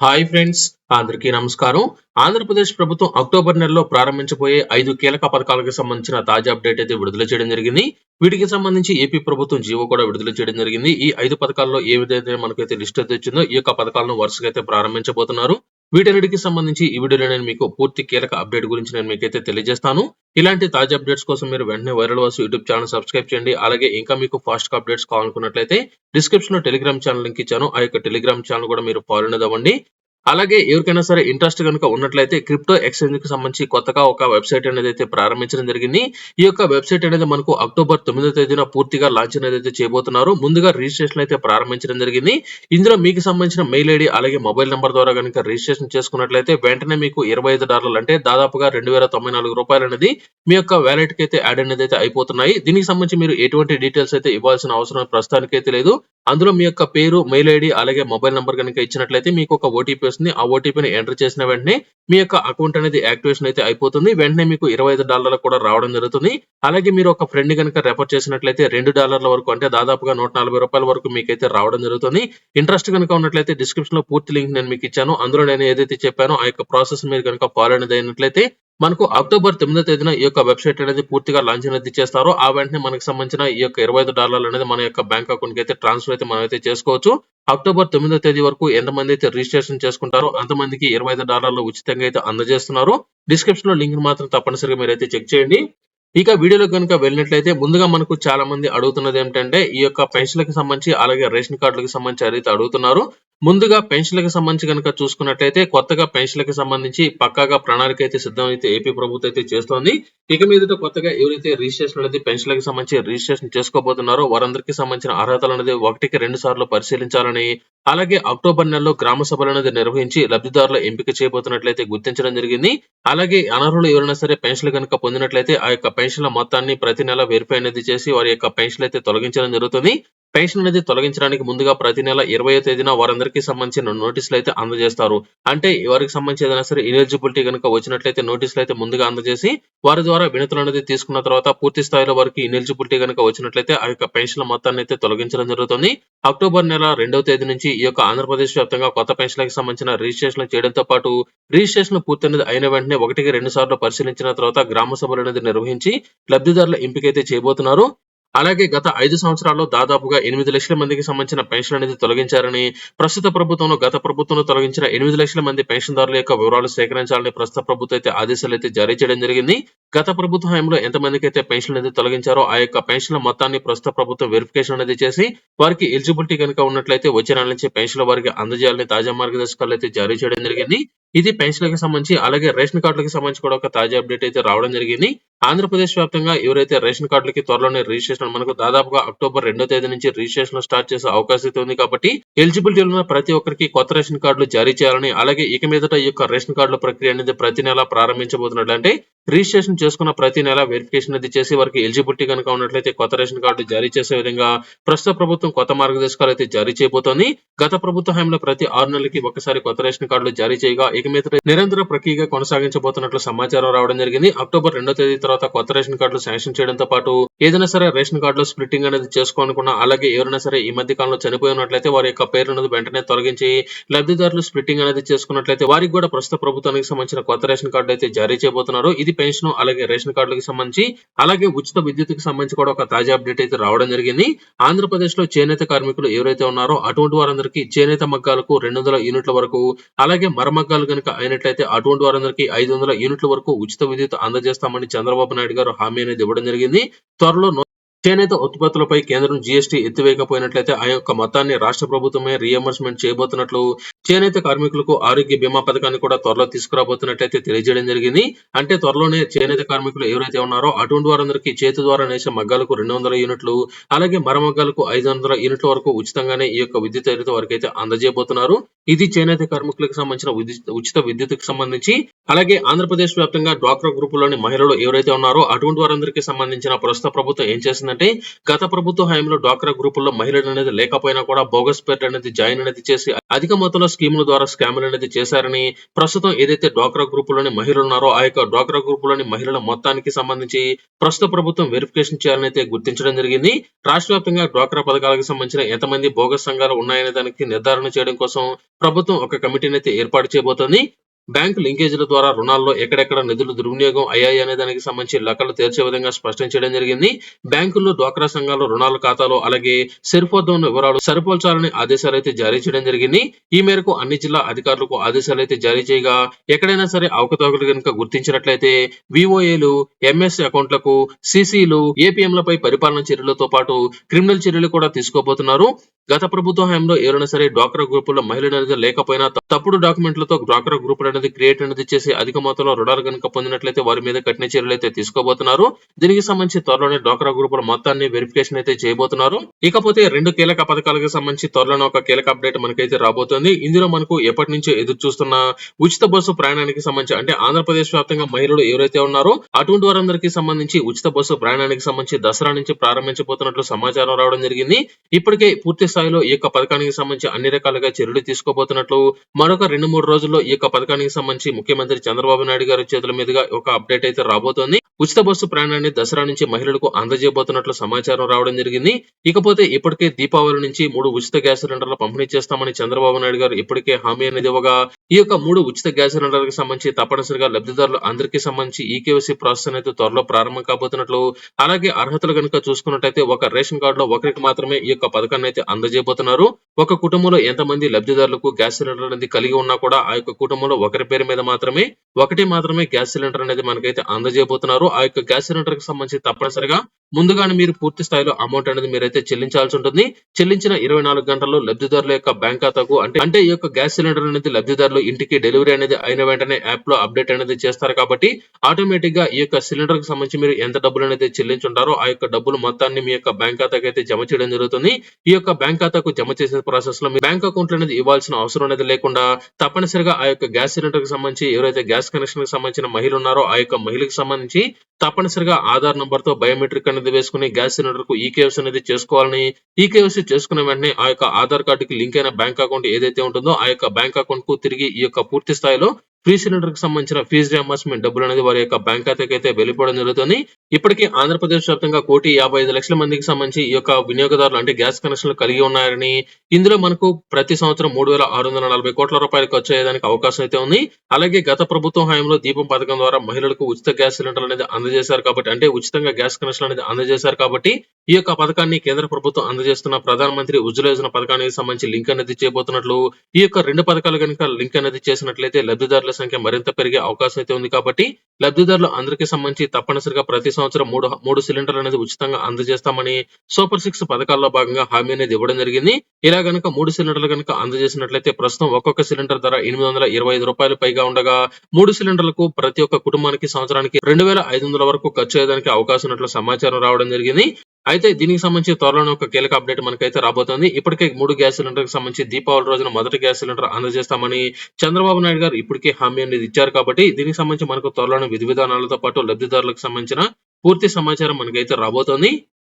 Hi friends అందరికీ నమస్కారం. ఆంధ్రప్రదేశ్ ప్రభుత్వం అక్టోబర్ నెలలో ప్రారంభించబోయే ఐదు కీలక పథకాలకు సంబంధించిన తాజా అప్డేట్ అయితే విడుదల చేయడం జరిగింది. వీటికి సంబంధించి ఏపీ ప్రభుత్వం జీవో కూడా విడుదల చేయడం జరిగింది. ఈ ఐదు పథకాల్లో ఏ విధంగా మనకైతే లిస్ట్ అయితే వచ్చిందో ఈ యొక్క పథకాలను వరుసగా అయితే ప్రారంభించబోతున్నారు. వీటన్నిటికి సంబంధించి ఈ వీడియోలో నేను మీకు పూర్తి కీలక అప్డేట్ గురించి నేను మీకైతే తెలియజేస్తాను. ఇలాంటి తాజా అప్డేట్స్ కోసం మీరు వెంటనే viral Vasu YouTube channel subscribe చేయండి. అలాగే ఇంకా మీకు ఫాస్ట్గా అప్డేట్స్ కావాలనుకున్నట్లయితే డిస్క్రిప్షన్లో టెలిగ్రామ్ ఛానల్ లింక్ ఇచ్చాను. ఆ యొక్క టెలిగ్రామ్ ఛానల్ కూడా మీరు ఫాలో అవ్వండి అలాగే ఎవరికైనా సరే ఇంట్రెస్ట్ కనుక ఉన్నట్లయితే క్రిప్టో ఎక్స్చేంజ్కి సంబంధించి కొత్తగా ఒక వెబ్సైట్ అనేది అయితే ప్రారంభించడం జరిగింది. ఈ యొక్క వెబ్సైట్ అనేది మనకు అక్టోబర్ తొమ్మిదో తేదీన పూర్తిగా లాంచ్ అనేది అయితే చేయబోతున్నారు. ముందుగా రిజిస్ట్రేషన్ అయితే ప్రారంభించడం జరిగింది. ఇందులో మీకు సంబంధించిన మెయిల్ ఐడి అలాగే మొబైల్ నెంబర్ ద్వారా కనుక రిజిస్ట్రేషన్ చేసుకున్నట్లయితే వెంటనే మీకు ఇరవై ఐదు డాలర్లు అంటే దాదాపుగా రెండు వేల తొంభై నాలుగు రూపాయలు అనేది మీ యొక్క వ్యాలెట్కి అయితే యాడ్ అనేది అయితే అయిపోతున్నాయి. దీనికి సంబంధించి మీరు ఎటువంటి డీటెయిల్స్ అయితే ఇవ్వాల్సిన అవసరం ప్రస్తుతానికి అయితే లేదు. అందులో మీ యొక్క పేరు మెయిల్ ఐడి అలాగే మొబైల్ నెంబర్ కనుక ఇచ్చినట్లయితే మీకు ఒక ఓటీపీ వస్తుంది. ఆ ఓటీపీని ఎంటర్ చేసిన వెంటనే మీ యొక్క అకౌంట్ అనేది యాక్టివేషన్ అయితే అయిపోతుంది. వెంటనే మీకు ఇరవై ఐదు డాలర్లు కూడా రావడం జరుగుతుంది. అలాగే మీరు ఒక ఫ్రెండ్ కనుక రెఫర్ చేసినట్లయితే రెండు డాలర్ల వరకు అంటే దాదాపుగా నూట నలభై రూపాయల వరకు మీకైతే రావడం జరుగుతుంది. ఇంట్రెస్ట్ కనుక ఉన్నట్లయితే డిస్క్రిప్షన్లో పూర్తి లింక్ నేను మీకు ఇచ్చాను. అందులో నేను ఏదైతే చెప్పానో ఆ యొక్క ప్రాసెస్ మీరు కనుక ఫాలో అనేది అయినట్లయితే మనకు అక్టోబర్ తొమ్మిదో తేదీన ఈ యొక్క వెబ్సైట్ అనేది పూర్తిగా లాంచ్ అనేది చేస్తారో ఆ వెంటనే మనకు సంబంధించిన ఈ యొక్క ఇరవై ఐదు డాలర్లు అనేది మన యొక్క బ్యాంక్ అకౌంట్కి అయితే ట్రాన్స్ఫర్ అయితే మనం అయితే చేసుకోవచ్చు. అక్టోబర్ తొమ్మిదో తేదీ వరకు ఎంతమంది అయితే రిజిస్ట్రేషన్ చేసుకుంటారో అంతమందికి ఇరవై ఐదు డాలర్లు ఉచితంగా అయితే అందజేస్తున్నారు. డిస్క్రిప్షన్లో లింక్ మాత్రం తప్పనిసరిగా మీరు అయితే చెక్ చేయండి. ఇక వీడియోలో కనుక వెళ్ళినట్లయితే ముందుగా మనకు చాలా మంది అడుగుతున్నది ఏంటంటే ఈ యొక్క పెన్షన్లకు సంబంధించి అలాగే రేషన్ కార్డులకు సంబంధించి అయితే అడుగుతున్నారు ముందుగా పెన్షన్లకు సంబంధించి కనుక చూసుకున్నట్లయితే కొత్తగా పెన్షన్లకు సంబంధించి పక్కాగా ప్రణాళిక అయితే సిద్ధం అయితే ఏపీ ప్రభుత్వం అయితే చేస్తోంది. ఇక మీదట కొత్తగా ఎవరైతే రిజిస్ట్రేషన్ అనేది పెన్షన్లకు సంబంధించి రిజిస్ట్రేషన్ చేసుకోబోతున్నారో వారందరికీ సంబంధించిన అర్హతలు అనేది ఒకటికి రెండు సార్లు పరిశీలించాలని అలాగే అక్టోబర్ నెలలో గ్రామ సభలు అనేది నిర్వహించి లబ్ధిదారుల ఎంపిక చేయబోతున్నట్లయితే గుర్తించడం జరిగింది. అలాగే అనర్హులు ఎవరైనా సరే పెన్షన్లు కనుక పొందినట్లయితే ఆ యొక్క పెన్షన్ల మొత్తాన్ని ప్రతి నెల వెరిఫై అనేది చేసి వారి యొక్క పెన్షన్ అయితే తొలగించడం జరుగుతుంది. పెన్షన్ అనేది తొలగించడానికి ముందుగా ప్రతి నెల ఇరవై తేదీన వారందరికీ సంబంధించిన నోటీసులు అయితే అందజేస్తారు. అంటే ఎవరికి సంబంధించి ఏదైనా సరే ఎలిజిబిలిటీ కనుక వచ్చినట్లయితే నోటీసులు అయితే ముందుగా అందజేసి వారి ద్వారా వినతులు అనేది తీసుకున్న తర్వాత పూర్తి స్థాయిలో వారికి ఇనెలిజిబిలిటీ కనుక వచ్చినట్లయితే ఆ యొక్క పెన్షన్ల మొత్తాన్ని అయితే తొలగించడం జరుగుతుంది. అక్టోబర్ నెల రెండవ తేదీ నుంచి ఈ యొక్క ఆంధ్రప్రదేశ్ వ్యాప్తంగా కొత్త పెన్షన్లకు సంబంధించిన రిజిస్ట్రేషన్ చేయడంతో పాటు రిజిస్ట్రేషన్ పూర్తయినది అయిన వెంటనే ఒకటికి రెండు సార్లు పరిశీలించిన తర్వాత గ్రామ సభలు అనేది నిర్వహించి లబ్ధిదారుల ఎంపిక అయితే చేయబోతున్నారు. అలాగే గత ఐదు సంవత్సరాల్లో దాదాపుగా ఎనిమిది లక్షల మందికి సంబంధించిన పెన్షన్ అనేది తొలగించారని ప్రస్తుత ప్రభుత్వంలో గత ప్రభుత్వంలో తొలగించిన ఎనిమిది లక్షల మంది పెన్షన్దారుల యొక్క వివరాలు సేకరించాలని ప్రస్తుత ప్రభుత్వం అయితే ఆదేశాలు అయితే జారీ చేయడం జరిగింది. గత ప్రభుత్వ హయాంలో ఎంతమందికి అయితే పెన్షన్ అనేది తొలగించారో ఆ యొక్క పెన్షన్ల మొత్తాన్ని ప్రస్తుత ప్రభుత్వం వెరిఫికేషన్ అనేది చేసి వారికి ఎలిజిబిలిటీ కనుక ఉన్నట్లయితే వచ్చే నెల నుంచి పెన్షన్ల వారికి అందజేయాలని తాజా మార్గదర్శకాలు అయితే జారీ చేయడం జరిగింది. ఇది పెన్షన్లకు సంబంధించి అలాగే రేషన్ కార్డులకు సంబంధించి కూడా ఒక తాజా అప్డేట్ అయితే రావడం జరిగింది. ఆంధ్రప్రదేశ్ వ్యాప్తంగా ఎవరైతే రేషన్ కార్డులకి త్వరలోనే రిజిస్ట్రేషన్ మనకు దాదాపుగా అక్టోబర్ రెండో తేదీ నుంచి రిజిస్ట్రేషన్ స్టార్ట్ చేసే అవకాశం అయితే ఉంది కాబట్టి ఎలిజిబిలిటీ ఉన్న ప్రతి ఒక్కరికి కొత్త రేషన్ కార్డులు జారీ చేయాలని అలాగే ఇక మీదట ఈ యొక్క రేషన్ కార్డుల ప్రక్రియ అనేది ప్రతి నెల ప్రారంభించబోతున్నట్లు అంటే రిజిస్ట్రేషన్ చేసుకున్న ప్రతి నెల వెరిఫికేషన్ అది చేసి వారికి ఎలిజిబిలిటీ కనుక ఉన్నట్లయితే కొత్త రేషన్ కార్డు జారీ చేసే విధంగా ప్రస్తుత ప్రభుత్వం కొత్త మార్గదర్శకాలు అయితే జారీ చేయబోతోంది. గత ప్రభుత్వ హయాంలో ప్రతి ఆరు నెలలకి ఒకసారి కొత్త రేషన్ కార్డులు జారీ చేయగా ఇక మీద నిరంతర ప్రక్రియగా కొనసాగించబోతున్నట్లు సమాచారం రావడం జరిగింది. అక్టోబర్ రెండో తేదీ తర్వాత కొత్త రేషన్ కార్డులు శాంక్షన్ చేయడంతో పాటు ఏదైనా సరే రేషన్ కార్డులో స్ప్లిట్టింగ్ అనేది చేసుకోనుకున్నా అలాగే ఎవరైనా సరే ఈ మధ్య కాలంలో చనిపోయినట్లయితే వారి యొక్క పేరు అనేది వెంటనే తొలగించి లబ్ధిదారులు స్ప్లిట్టింగ్ అనేది చేసుకున్నట్లయితే వారికి కూడా ప్రస్తుత ప్రభుత్వానికి సంబంధించిన కొత్త రేషన్ కార్డు అయితే జారీ చేయబోతున్నారు. ఇది పెన్షన్ అలాగే రేషన్ కార్డులకు సంబంధించి అలాగే ఉచిత విద్యుత్కి సంబంధించి కూడా ఒక తాజా అప్డేట్ అయితే రావడం జరిగింది. ఆంధ్రప్రదేశ్లో చేనేత కార్మికులు ఎవరైతే ఉన్నారో అటువంటి వారందరికీ చేనేత మగ్గాలకు రెండు వందల యూనిట్ల వరకు అలాగే మరమగ్గాలు కనుక అయినట్లయితే అటువంటి వారందరికీ ఐదు వందల యూనిట్ల వరకు ఉచిత విద్యుత్ అందజేస్తామని చంద్రబాబు నాయుడు గారు హామీ అనేది ఇవ్వడం జరిగింది. త్వరలో చేనేత ఉత్పత్తులపై కేంద్రం జీఎస్టీ ఎత్తివేయకపోయినట్లయితే ఆ యొక్క మొత్తాన్ని రాష్ట్ర ప్రభుత్వమే రీఎంబర్స్మెంట్ చేయబోతున్నట్లు చేనేత కార్మికులకు ఆరోగ్య బీమా పథకాన్ని కూడా త్వరలో తీసుకురాబోతున్నట్లయితే తెలియజేయడం జరిగింది. అంటే త్వరలోనే చేనేత కార్మికులు ఎవరైతే ఉన్నారో అటువంటి వారందరికీ చేతి ద్వారా నేసే మగ్గాలకు రెండు వందల యూనిట్లు అలాగే మరమగ్గాలకు ఐదు వందల యూనిట్ల వరకు ఉచితంగానే ఈ యొక్క విద్యుత్ అయితే వారికి అయితే అందజేయబోతున్నారు. ఇది చేనేత కార్మికులకు సంబంధించిన ఉచిత విద్యుత్కు సంబంధించి అలాగే ఆంధ్రప్రదేశ్ వ్యాప్తంగా డ్వాక్రా గ్రూపులోని మహిళలు ఎవరైతే ఉన్నారో అటువంటి వారందరికీ సంబంధించిన ప్రస్తుత ప్రభుత్వం ఏం చేసిందంటే గత ప్రభుత్వ హయాంలో డ్వాక్రా గ్రూపుల్లో మహిళలు అనేది లేకపోయినా కూడా బోగస్ పేరు అనేది జాయిన్ అనేది చేసి అధిక మొత్తంలో స్కీముల ద్వారా స్కాములు అనేది చేశారని ప్రస్తుతం ఏదైతే డ్వాక్రా గ్రూపులోని మహిళలు ఉన్నారో ఆ యొక్క డ్వాక్రా గ్రూపులోని మహిళల మొత్తానికి సంబంధించి ప్రస్తుత ప్రభుత్వం వెరిఫికేషన్ చేయాలని అయితే గుర్తించడం జరిగింది. రాష్ట్ర వ్యాప్తంగా డ్వాక్రా పథకాలకు సంబంధించిన ఎంతమంది బోగస్ సంఘాలు ఉన్నాయనే దానికి నిర్ధారణ చేయడం కోసం ప్రభుత్వం ఒక కమిటీని అయితే ఏర్పాటు చేయబోతోంది. బ్యాంకు లింకేజీల ద్వారా రుణాల్లో ఎక్కడెక్కడ నిధులు దుర్వినియోగం అయ్యాయి అనే దానికి సంబంధించి లెక్కలు తేల్చే విధంగా స్పష్టం చేయడం జరిగింది. బ్యాంకుల్లో డ్వాక్రా సంఘాలు రుణాల ఖాతాలో అలాగే సెరిఫ్ వద్ద ఉన్న వివరాలు సరిపోల్చాలని ఆదేశాలు అయితే జారీ చేయడం జరిగింది. ఈ మేరకు అన్ని జిల్లా అధికారులకు ఆదేశాలు అయితే జారీ చేయగా ఎక్కడైనా సరే అవకతవకలు కనుక గుర్తించినట్లయితే విఓఏలు ఎంఎస్ అకౌంట్లకు సిసిలు ఏపీఎంలపై పరిపాలన చర్యలతో పాటు క్రిమినల్ చర్యలు కూడా తీసుకోబోతున్నారు. గత ప్రభుత్వ హయాంలో ఎవరైనా సరే డ్వాక్రా గ్రూపుల్లో మహిళలు అనేది లేకపోయినా తప్పుడు డాక్యుమెంట్లతో డ్వాక్రా గ్రూపులు అనేది క్రియేట్ అనేది చేసి అధిక మొత్తంలో రుణాలు కనుక పొందినట్లయితే వారి మీద కఠిన చర్యలు అయితే తీసుకోబోతున్నారు. దీనికి సంబంధించి త్వరలోనే డ్వాక్రా గ్రూపుల మొత్తాన్ని వెరిఫికేషన్ అయితే చేయబోతున్నారు. ఇకపోతే రెండు కీలక పథకాలకు సంబంధించి త్వరలోనే ఒక కీలక అప్డేట్ మనకైతే రాబోతోంది. ఇందులో మనకు ఎప్పటి నుంచో ఎదురు చూస్తున్న ఉచిత బస్సు ప్రయాణానికి సంబంధించి అంటే ఆంధ్రప్రదేశ్ వ్యాప్తంగా మహిళలు ఎవరైతే ఉన్నారో అటువంటి వారందరికీ సంబంధించి ఉచిత బస్సు ప్రయాణానికి సంబంధించి దసరా నుంచి ప్రారంభించబోతున్నట్లు సమాచారం రావడం జరిగింది. ఇప్పటికే పూర్తి స్థాయిలో ఈ యొక్క పథకానికి సంబంధించి అన్ని రకాలుగా చర్యలు తీసుకోబోతున్నట్లు మరొక రెండు మూడు రోజుల్లో ఈ యొక్క పథకానికి సంబంధించి ముఖ్యమంత్రి చంద్రబాబు నాయుడు గారి చేతుల మీదుగా ఒక అప్డేట్ అయితే రాబోతోంది. ఉచిత బస్సు ప్రయాణాన్ని దసరా నుంచి మహిళలకు అందజేయబోతున్నట్లు సమాచారం రావడం జరిగింది. ఇకపోతే ఇప్పటికే దీపావళి నుంచి మూడు ఉచిత గ్యాస్ సిలిండర్లు పంపిణీ చేస్తామని చంద్రబాబు నాయుడు గారు ఇప్పటికే హామీ అనేది ఇవ్వగా ఈ యొక్క మూడు ఉచిత గ్యాస్ సిలిండర్లకు సంబంధించి తప్పనిసరిగా లబ్ధిదారులు అందరికీ సంబంధించి ఈ కేవైసీ ప్రాసెస్ అనేది త్వరలో ప్రారంభం కాబోతున్నట్లు అలాగే అర్హతలు కనుక చూసుకున్నట్టయితే ఒక రేషన్ కార్డులో ఒకరికి మాత్రమే ఈ యొక్క పథకాన్ని అయితే అందజేయబోతున్నారు. ఒక కుటుంబంలో ఎంతమంది లబ్ధిదారులకు గ్యాస్ సిలిండర్ అనేది కలిగి ఉన్నా కూడా ఆ యొక్క కుటుంబంలో ఒకరి పేరు మీద మాత్రమే ఒకటి మాత్రమే గ్యాస్ సిలిండర్ అనేది మనకైతే అందజేయబోతున్నారు. ఆ యొక్క గ్యాస్ సిలిండర్కి సంబంధించి తప్పనిసరిగా ముందుగానే మీరు పూర్తి స్థాయిలో అమౌంట్ అనేది మీరైతే చెల్లించాల్సి ఉంటుంది. చెల్లించిన ఇరవై నాలుగు గంటల్లో లబ్ధిదారుల యొక్క బ్యాంక్ ఖాతాకు అంటే అంటే ఈ యొక్క గ్యాస్ సిలిండర్ అనేది లబ్ధిదారులు ఇంటికి డెలివరీ అనేది అయిన వెంటనే యాప్లో అప్డేట్ అనేది చేస్తారు కాబట్టి ఆటోమేటిక్గా ఈ యొక్క సిలిండర్కి సంబంధించి మీరు ఎంత డబ్బులు అనేది చెల్లించుంటారో ఆ యొక్క డబ్బులు మొత్తాన్ని మీ యొక్క బ్యాంక్ ఖాతాకి అయితే జమ చేయడం జరుగుతుంది. ఈ యొక్క బ్యాంక్ ఖాతాకు జమ చేసే ప్రాసెస్లో మీ బ్యాంక్ అకౌంట్ అనేది ఇవ్వాల్సిన అవసరం అనేది లేకుండా తప్పనిసరిగా ఆ యొక్క గ్యాస్ సిలిండర్కి సంబంధించి ఎవరైతే గ్యాస్ కనెక్షన్కి సంబంధించిన మహిళ ఉన్నారో ఆ యొక్క మహిళకి సంబంధించి తప్పనిసరిగా ఆధార్ నంబర్తో బయోమెట్రిక్ అనేది వేసుకుని గ్యాస్ సిలిండర్కు ఈకేఎస్ అనేది చేసుకోవాలని ఈకేఎస్సీ చేసుకున్న వెంటనే ఆ యొక్క ఆధార్ కార్డుకి లింక్ అయిన బ్యాంక్ అకౌంట్ ఏదైతే ఉంటుందో ఆ యొక్క బ్యాంక్ అకౌంట్కు తిరిగి ఈ యొక్క పూర్తి స్థాయిలో ఫ్రీ సిలిండర్కి సంబంధించిన ఫీజు రియంబర్స్మెంట్ డబ్బులు అనేది వారి యొక్క బ్యాంక్ ఖాతాకి అయితే వెళ్ళిపోవడం జరుగుతుంది. ఇప్పటికీ ఆంధ్రప్రదేశ్ వ్యాప్తంగా కోటి యాభై ఐదు లక్షల మందికి సంబంధించి ఈ యొక్క వినియోగదారులు అంటే గ్యాస్ కనెక్షన్లు కలిగి ఉన్నారని ఇందులో మనకు ప్రతి సంవత్సరం మూడు వేల ఆరు వందల నలభై కోట్ల రూపాయలు ఖర్చు అయ్యేదానికి అవకాశం అయితే ఉంది. అలాగే గత ప్రభుత్వం హయాంలో దీపం పథకం ద్వారా మహిళలకు ఉచిత గ్యాస్ సిలిండర్ అనేది అందజేశారు కాబట్టి అంటే ఉచితంగా గ్యాస్ కనెక్షన్ అనేది అందజేశారు కాబట్టి ఈ యొక్క పథకాన్ని కేంద్ర ప్రభుత్వం అందజేస్తున్న ప్రధానమంత్రి ఉజ్వల యోజన పథకానికి సంబంధించి లింక్ అనేది చేయబోతున్నట్లు ఈ యొక్క రెండు పథకాలు కనుక లింక్ అనేది చేసినట్లయితే లబ్ధిదారుల సంఖ్య మరింత పెరిగే అవకాశం అయితే ఉంది కాబట్టి లబ్ధిదారులు అందరికీ సంబంధించి తప్పనిసరిగా ప్రతి సంవత్సరం మూడు మూడు సిలిండర్లు అనేది ఉచితంగా అందజేస్తామని సూపర్ సిక్స్ పథకాల్లో భాగంగా హామీ అనేది ఇవ్వడం జరిగింది. ఇలా గనక మూడు సిలిండర్లు కనుక అందజేసినట్లయితే ప్రస్తుతం ఒక్కొక్క సిలిండర్ ధర ఎనిమిది వందల ఇరవై ఐదు రూపాయలు పైగా ఉండగా మూడు సిలిండర్లకు ప్రతి ఒక్క కుటుంబానికి సంవత్సరానికి రెండు వేల ఐదు వందల వరకు ఖర్చు అయ్యేదానికి అవకాశం ఉన్నట్లు సమాచారం రావడం జరిగింది. అయితే దీనికి సంబంధించి త్వరలోనే ఒక కీలక అప్డేట్ మనకైతే రాబోతోంది. ఇప్పటికే మూడు గ్యాస్ సిలిండర్కి సంబంధించి దీపావళి రోజున మొదటి గ్యాస్ సిలిండర్ అందజేస్తామని చంద్రబాబు నాయుడు గారు ఇప్పటికే హామీ అనేది ఇచ్చారు కాబట్టి దీనికి సంబంధించి మనకు త్వరలోనే విధి విధానాలతో పాటు లబ్ధిదారులకు సంబంధించిన పూర్తి సమాచారం మనకైతే రాబోతోంది.